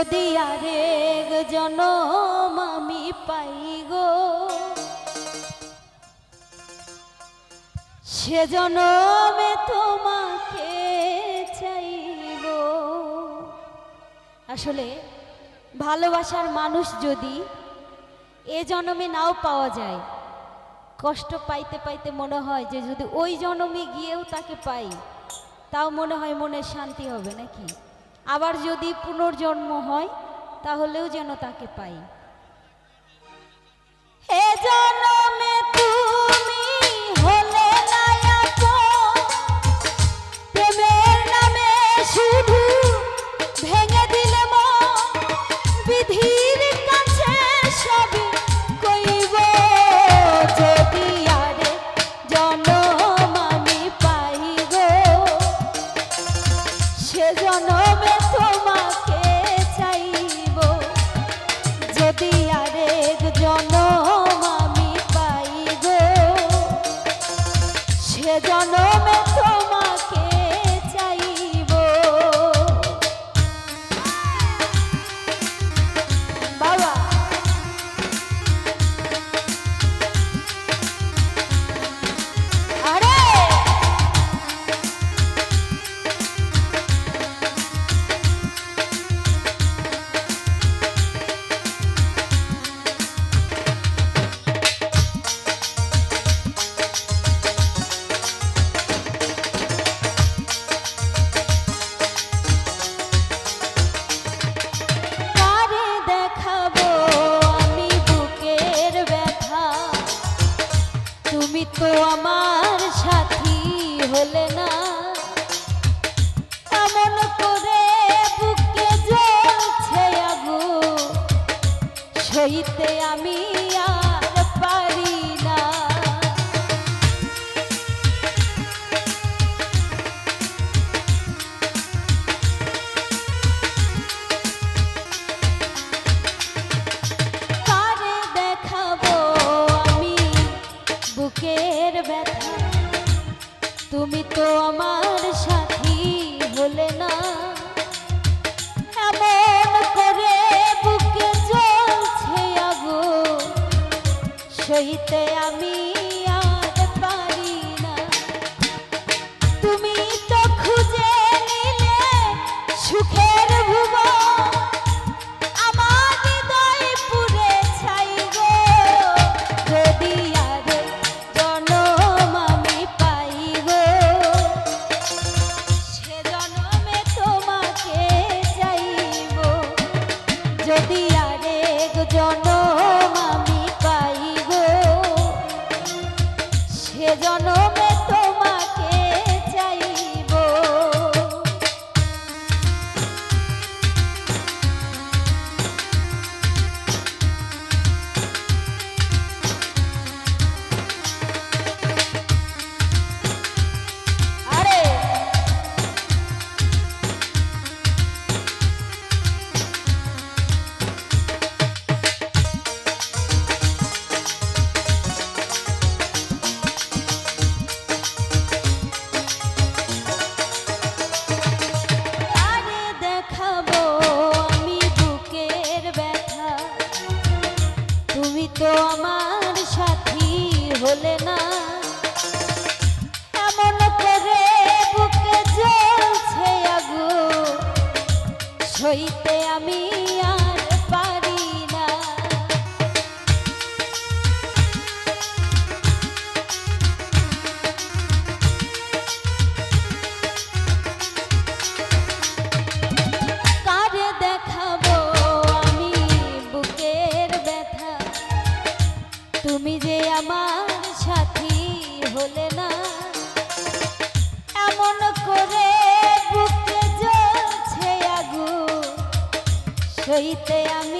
যদি আরেক জনম আমি পাই গো, সে জনমে তোমাকে চাইব আসলে ভালোবাসার মানুষ যদি এ জনমে নাও পাওয়া যায়, কষ্ট পাইতে পাইতে মনে হয় যে যদি ওই জনমে গিয়েও তাকে পাই, তাও মনে হয় মনে শান্তি হবে নাকি? আবার যদি পুনর্জন্ম হয় তাহলেও যেন তাকে পাই। হে যা তুমি তো আমার সাথী হলে না। এমন করে বুকে জ্বলছে আগু সইতে আমি জনম তোমার সাথী হলে না। এমন করে বুকে জ্বলছে আগু। সইতে আমি হইতে আমি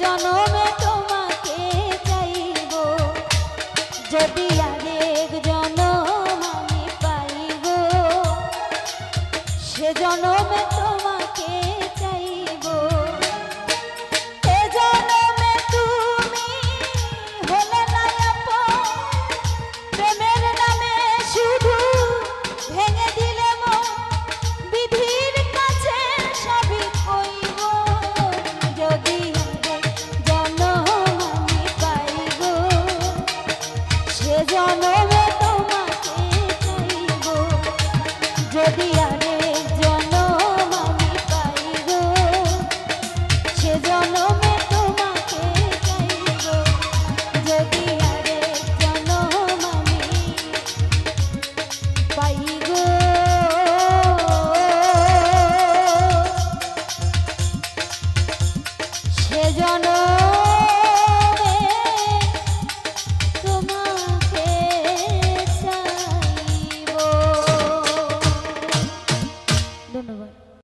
জনম জনম